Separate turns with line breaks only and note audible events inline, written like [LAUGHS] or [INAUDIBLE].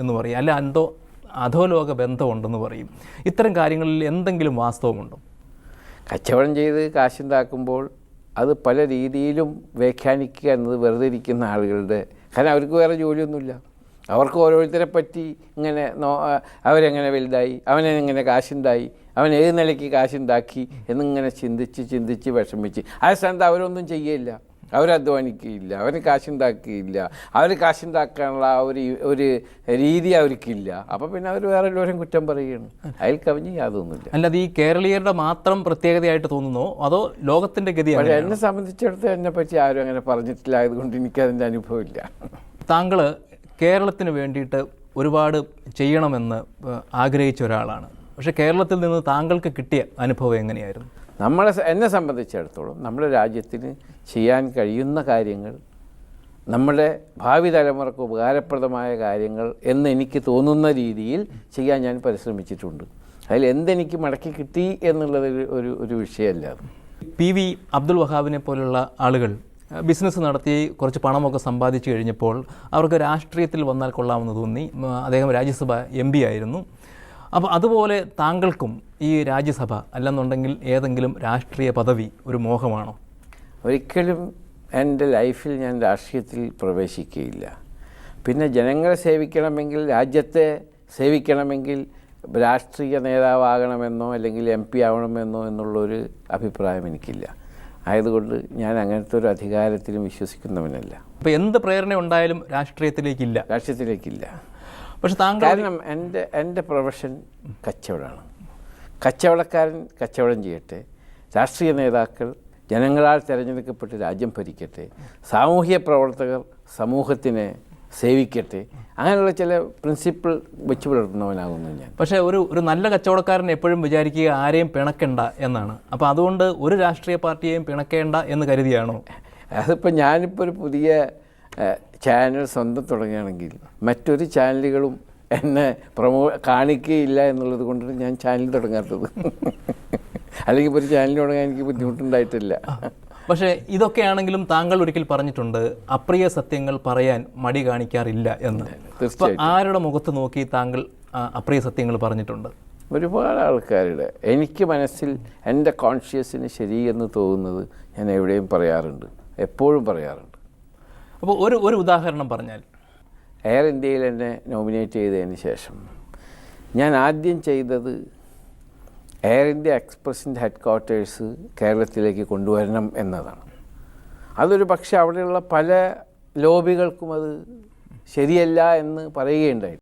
എന്ന് പറയും. അല്ല എന്തോ അധോലോക ബന്ധമുണ്ടെന്ന് പറയും. ഇത്തരം കാര്യങ്ങളിൽ എന്തെങ്കിലും വാസ്തവമുണ്ടോ?
കച്ചവടം ചെയ്ത് കാശുണ്ടാക്കുമ്പോൾ അത് പല രീതിയിലും വ്യാഖ്യാനിക്കുക എന്നത് വെറുതെ ഇരിക്കുന്ന ആളുകളുടെ കാരണം അവർക്ക് വേറെ ജോലിയൊന്നുമില്ല. അവർക്ക് ഓരോരുത്തരെ പറ്റി ഇങ്ങനെ നോ അവരെങ്ങനെ വലുതായി അവനെങ്ങനെ കാശുണ്ടായി അവൻ ഏത് നിലയ്ക്ക് കാശുണ്ടാക്കി എന്നിങ്ങനെ ചിന്തിച്ച് ചിന്തിച്ച് വിഷമിച്ച്. ആ സ്ഥാനത്ത് അവരൊന്നും ചെയ്യില്ല അവരധ്വാനിക്കുകയില്ല അവർ കാശുണ്ടാക്കുകയില്ല അവർ കാശുണ്ടാക്കാനുള്ള ആ ഒരു ഒരു രീതി അവർക്കില്ല. അപ്പോൾ പിന്നെ അവർ വേറെ എല്ലാവരും കുറ്റം പറയുകയാണ്. അതിൽ കവിഞ്ഞ് യാതൊന്നുമില്ല.
അല്ലാതെ ഈ കേരളീയരുടെ മാത്രം പ്രത്യേകതയായിട്ട് തോന്നുന്നു? അതോ ലോകത്തിന്റെ ഗതി
പക്ഷേ എന്നെ സംബന്ധിച്ചിടത്ത് എന്നെ പറ്റി ആരും അങ്ങനെ പറഞ്ഞിട്ടില്ല ആയതുകൊണ്ട് എനിക്കതിന്റെ അനുഭവമില്ല
താങ്കൾ കേരളത്തിന് വേണ്ടിയിട്ട് ഒരുപാട് ചെയ്യണമെന്ന് ആഗ്രഹിച്ച ഒരാളാണ്. പക്ഷേ കേരളത്തിൽ നിന്ന് താങ്കൾക്ക് കിട്ടിയ അനുഭവം എങ്ങനെയായിരുന്നു?
നമ്മളെ എന്നെ സംബന്ധിച്ചിടത്തോളം നമ്മുടെ രാജ്യത്തിന് ചെയ്യാൻ കഴിയുന്ന കാര്യങ്ങൾ നമ്മുടെ ഭാവി തലമുറയ്ക്ക് ഉപകാരപ്രദമായ കാര്യങ്ങൾ എന്ന് എനിക്ക് തോന്നുന്ന രീതിയിൽ ചെയ്യാൻ ഞാൻ പരിശ്രമിച്ചിട്ടുണ്ട്. അതിൽ എന്തെനിക്ക് മടക്കി കിട്ടി എന്നുള്ളത് ഒരു- ഒരു വിഷയമല്ല
പി വി അബ്ദുൽ വഹാബിനെ പോലുള്ള ആളുകൾ ബിസിനസ് നടത്തി കുറച്ച് പണമൊക്കെ സമ്പാദിച്ചു കഴിഞ്ഞപ്പോൾ അവർക്ക് രാഷ്ട്രീയത്തിൽ വന്നാൽ കൊള്ളാമെന്ന് തോന്നി. അദ്ദേഹം രാജ്യസഭ എം പി ആയിരുന്നു. അപ്പോൾ അതുപോലെ താങ്കൾക്കും ഈ രാജ്യസഭ അല്ലെന്നുണ്ടെങ്കിൽ ഏതെങ്കിലും രാഷ്ട്രീയ പദവി ഒരു മോഹമാണോ?
ഒരിക്കലും എന്റെ ലൈഫിൽ ഞാൻ രാഷ്ട്രീയത്തിൽ പ്രവേശിക്കുകയില്ല. പിന്നെ ജനങ്ങളെ സേവിക്കണമെങ്കിൽ രാജ്യത്തെ സേവിക്കണമെങ്കിൽ രാഷ്ട്രീയ നേതാവാകണമെന്നോ അല്ലെങ്കിൽ എം പി ആവണമെന്നോ എന്നുള്ളൊരു അഭിപ്രായം എനിക്കില്ല. ആയതുകൊണ്ട് ഞാൻ അങ്ങനത്തെ ഒരു അധികാരത്തിലും വിശ്വസിക്കുന്നവനല്ല.
അപ്പോൾ എന്ത് പ്രേരണ ഉണ്ടായാലും രാഷ്ട്രീയത്തിലേക്കില്ല.
രാഷ്ട്രീയത്തിലേക്കില്ല.
പക്ഷെ താങ്കൾ
കാരണം എന്റെ എന്റെ പ്രൊഫഷൻ കച്ചവടമാണ്. കച്ചവടക്കാരൻ കച്ചവടം ചെയ്യട്ടെ രാഷ്ട്രീയ നേതാക്കൾ ജനങ്ങളാൽ തിരഞ്ഞെടുക്കപ്പെട്ട് രാജ്യം ഭരിക്കട്ടെ സാമൂഹ്യ പ്രവർത്തകർ സമൂഹത്തിനെ സേവിക്കട്ടെ അങ്ങനെയുള്ള ചില പ്രിൻസിപ്പിൾ വെച്ച് പുലർത്തുന്നവനാകുന്നു ഞാൻ.
പക്ഷേ ഒരു ഒരു നല്ല കച്ചവടക്കാരൻ എപ്പോഴും വിചാരിക്കുക ആരെയും പിണക്കണ്ട എന്നാണ്. അപ്പോൾ അതുകൊണ്ട് ഒരു രാഷ്ട്രീയ പാർട്ടിയെയും പിണക്കേണ്ട എന്ന് കരുതിയാണോ?
അതിപ്പോൾ ഞാനിപ്പോൾ ഒരു പുതിയ ചാനൽ സ്വന്തം തുടങ്ങുകയാണെങ്കിൽ മറ്റൊരു ചാനലുകളും എന്നെ പ്രമോ കാണിക്കുകയില്ല എന്നുള്ളത് കൊണ്ടാണ് ഞാൻ ചാനൽ തുടങ്ങാത്തത്. [LAUGHS] അല്ലെങ്കിൽ ഇപ്പോൾ ഒരു ചാനൽ തുടങ്ങാൻ എനിക്ക് ബുദ്ധിമുട്ടുണ്ടായിട്ടില്ല.
പക്ഷേ ഇതൊക്കെയാണെങ്കിലും താങ്കൾ ഒരിക്കൽ പറഞ്ഞിട്ടുണ്ട് അപ്രിയ സത്യങ്ങൾ പറയാൻ മടി കാണിക്കാറില്ല എന്ന്. ആരുടെ മുഖത്ത് നോക്കി താങ്കൾ അപ്രിയ സത്യങ്ങൾ പറഞ്ഞിട്ടുണ്ട്?
ഒരുപാട് ആൾക്കാരുടെ എനിക്ക് മനസ്സിൽ എന്റെ കോൺഷ്യസിന് ശരിയെന്ന് തോന്നുന്നത് ഞാൻ എവിടെയും പറയാറുണ്ട് എപ്പോഴും പറയാറുണ്ട്.
അപ്പോൾ ഒരു ഒരു ഉദാഹരണം പറഞ്ഞാൽ
എയർ ഇന്ത്യയിൽ എന്നെ നോമിനേറ്റ് ചെയ്തതിന് ശേഷം ഞാൻ ആദ്യം ചെയ്തത് എയർ ഇന്ത്യ എക്സ്പ്രസിന്റെ ഹെഡ് ക്വാർട്ടേഴ്സ് കേരളത്തിലേക്ക് കൊണ്ടുവരണം എന്നതാണ്. അതൊരു പക്ഷേ അവിടെയുള്ള പല ലോബികൾക്കും അത് ശരിയല്ല എന്ന് പറയുകയുണ്ടായി.